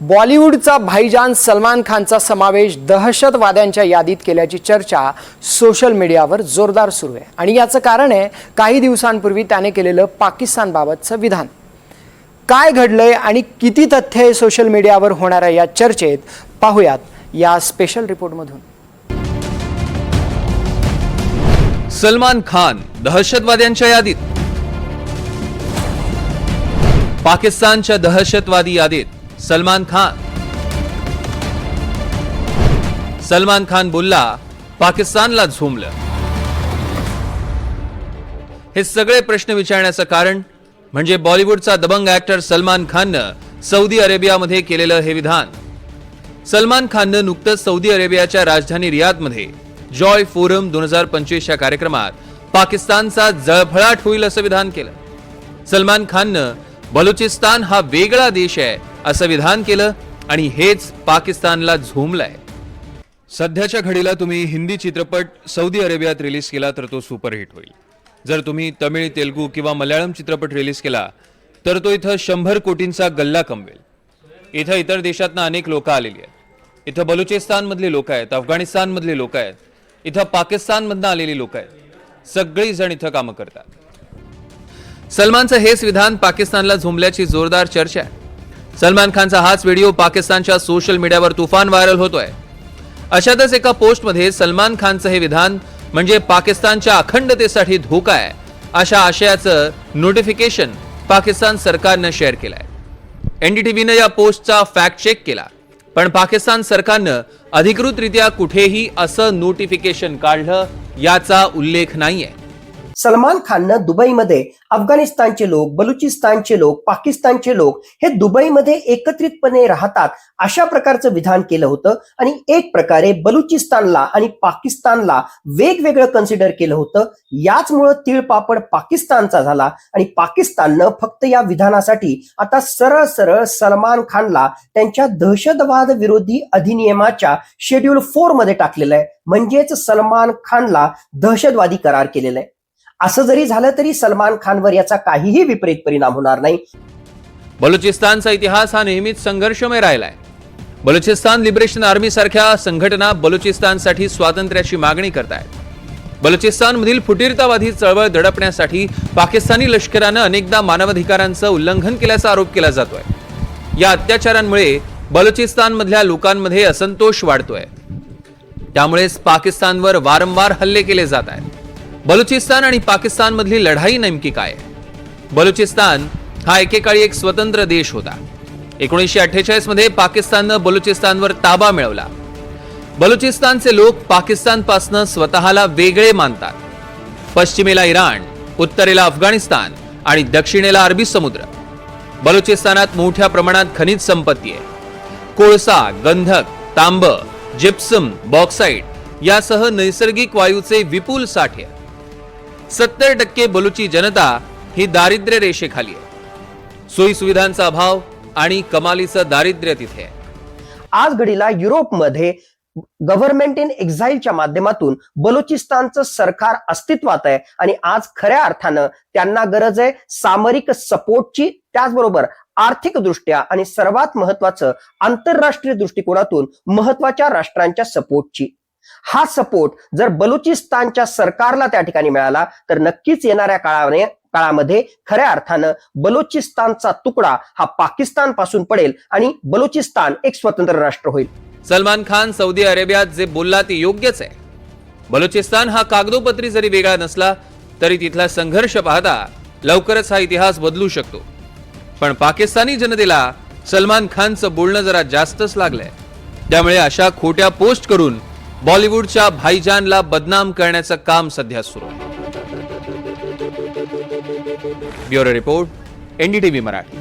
बॉलिवूडचा भाईजान सलमान खानचा समावेश दहशतवाद्यांच्या यादीत केल्याची चर्चा सोशल मीडियावर जोरदार सुरू आहे. आणि याचं कारण आहे काही दिवसांपूर्वी त्याने केलेलं पाकिस्तानबाबतचं विधान. काय घडलंय आणि किती तथ्य आहे सोशल मीडियावर होणाऱ्या या चर्चेत पाहूयात या स्पेशल रिपोर्टमधून सलमान खान दहशतवाद्यांच्या यादीत. पाकिस्तानच्या दहशतवादी यादीत. सलमान खान। सलमान खान बोलला पाकिस्तानला झोमलं। हे सगळे प्रश्न विचारण्याचं कारण म्हणजे बॉलिवूडचा दबंग ऍक्टर सलमान खाननं सौदी अरेबियामध्ये केलेलं हे विधान. सलमान खाननं नुकतंच सौदी अरेबियाच्या राजधानी रियादमध्ये जॉय फोरम दोन हजार पंचवीसच्या कार्यक्रमात पाकिस्तानचा जळफळाट होईल असं विधान केलं. सलमान खाननं बलुचिस्तान हा वेगळा देश आहे असं विधान केलं आणि हेच पाकिस्तानला झोमलंय सध्याच्या घडीला तुम्ही हिंदी चित्रपट सौदी अरेबियात रिलीज केला तर तो सुपरहिट होईल. जर तुम्ही तमिळ तेलगू किंवा मल्याळम चित्रपट रिलीज केला तर तो इथं शंभर कोटींचा गल्ला कमवेल. इथं इतर देशातनं अनेक लोक आलेली आहेत. इथं बलुचिस्तानमधले लोक आहेत अफगाणिस्तानमधले लोक आहेत इथं पाकिस्तानमधनं आलेली लोक आहेत. सगळी जण इथं कामं करतात. सलमानचं हेच विधान पाकिस्तानला झोंबल्याची जोरदार चर्चा आहे. सलमान खानचा हाच व्हिडिओ पाकिस्तानच्या सोशल मीडियावर तुफान व्हायरल होतोय. अशातच एका पोस्टमध्ये सलमान खानचं हे विधान म्हणजे पाकिस्तानच्या अखंडतेसाठी धोका आहे अशा आशयाचं नोटिफिकेशन पाकिस्तान सरकारनं शेअर केलंय. एनडीटीव्हीनं या पोस्टचा फॅक्ट चेक केला पण पाकिस्तान सरकारनं अधिकृतरित्या कुठेही असं नोटिफिकेशन काढलं याचा उल्लेख नाहीये. सलमान खाननं दुबईमध्ये अफगाणिस्तानचे लोक बलुचिस्तानचे लोक पाकिस्तानचे लोक हे दुबईमध्ये एकत्रितपणे राहतात अशा प्रकारचं विधान केलं होतं आणि एक प्रकारे बलुचिस्तानला आणि पाकिस्तानला वेगवेगळं कन्सिडर केलं होतं. याचमुळं तिळपापड पाकिस्तानचा झाला आणि पाकिस्ताननं फक्त या विधानासाठी आता सरळ सरळ सलमान खानला त्यांच्या दहशतवाद विरोधी अधिनियमाच्या शेड्यूल फोरमध्ये टाकलेलं आहे. म्हणजेच सलमान खानला दहशतवादी करार केलेला आहे. असं जरी झालं तरी सलमान खानवर याचा काहीही विपरीत परिणाम होणार नाही. बलुचिस्तानचा इतिहास हा नेहमीच संघर्षमय राहिलाय. बलुचिस्तान लिबरेशन आर्मी सारख्या संघटना बलुचिस्तानसाठी स्वातंत्र्याची मागणी करतायत. बलुचिस्तानमधील फुटीरतावादी चळवळ दडपण्यासाठी पाकिस्तानी लष्करानं अनेकदा मानवाधिकारांचं उल्लंघन केल्याचा आरोप केला जातोय. या अत्याचारांमुळे बलुचिस्तानमधल्या लोकांमध्ये असंतोष वाढतोय. त्यामुळेच पाकिस्तानवर वारंवार हल्ले केले जात आहेत. बलुचिस्तान आणि पाकिस्तानमधली लढाई नेमकी काय? आहे? बलुचिस्तान हा एकेकाळी एक स्वतंत्र देश होता. एकोणीसशे अठ्ठेचाळीसमध्ये पाकिस्ताननं बलुचिस्तानवर ताबा मिळवला. बलुचिस्तानचे लोक पाकिस्तानपासनं स्वतःला वेगळे मानतात. पश्चिमेला इराण उत्तरेला अफगाणिस्तान आणि दक्षिणेला अरबी समुद्र. बलुचिस्तानात मोठ्या प्रमाणात खनिज संपत्ती आहे. कोळसा गंधक तांब जिप्सम बॉक्साईट यासह नैसर्गिक वायूचे विपुल साठे सत्तर टक्के बलुची जनता ही दारिद्र्य रेषेखाली आहे. सोयी सुविधांचा अभाव आणि कमालीचं दारिद्र्य तिथे आहे. आज घडीला युरोपमध्ये गव्हर्नमेंट इन एक्झाईलच्या माध्यमातून बलुचिस्तानचं सरकार अस्तित्वात आहे आणि आज खऱ्या अर्थानं त्यांना गरज आहे सामरिक सपोर्टची त्याचबरोबर आर्थिक दृष्ट्या आणि सर्वात महत्वाचं आंतरराष्ट्रीय दृष्टिकोनातून महत्त्वाच्या राष्ट्रांच्या सपोर्टची. हा सपोर्ट जर बलुचिस्तानच्या सरकारला त्या ठिकाणी मिळाला तर नक्कीच येणाऱ्या काळाने काळामध्ये खऱ्या अर्थानं बलुचिस्तानचा तुकडा हा पाकिस्तानपासून पडेल आणि बलुचिस्तान एक स्वतंत्र राष्ट्र होईल. सलमान खान सौदी अरेबियात जे बोलला ते योग्यच आहे. बलुचिस्तान हा कागदोपत्री जरी वेगळा नसला तरी तिथला संघर्ष पाहता लवकरच हा इतिहास बदलू शकतो. पण पाकिस्तानी जनतेला सलमान खानचं बोलणं जरा जास्तच लागलंय. त्यामुळे अशा खोट्या पोस्ट करून बॉलिवूडच्या भाईजानला बदनाम करण्याचं काम सध्या सुरू. आहे ब्युरो रिपोर्ट एनडीटीव्ही मराठी.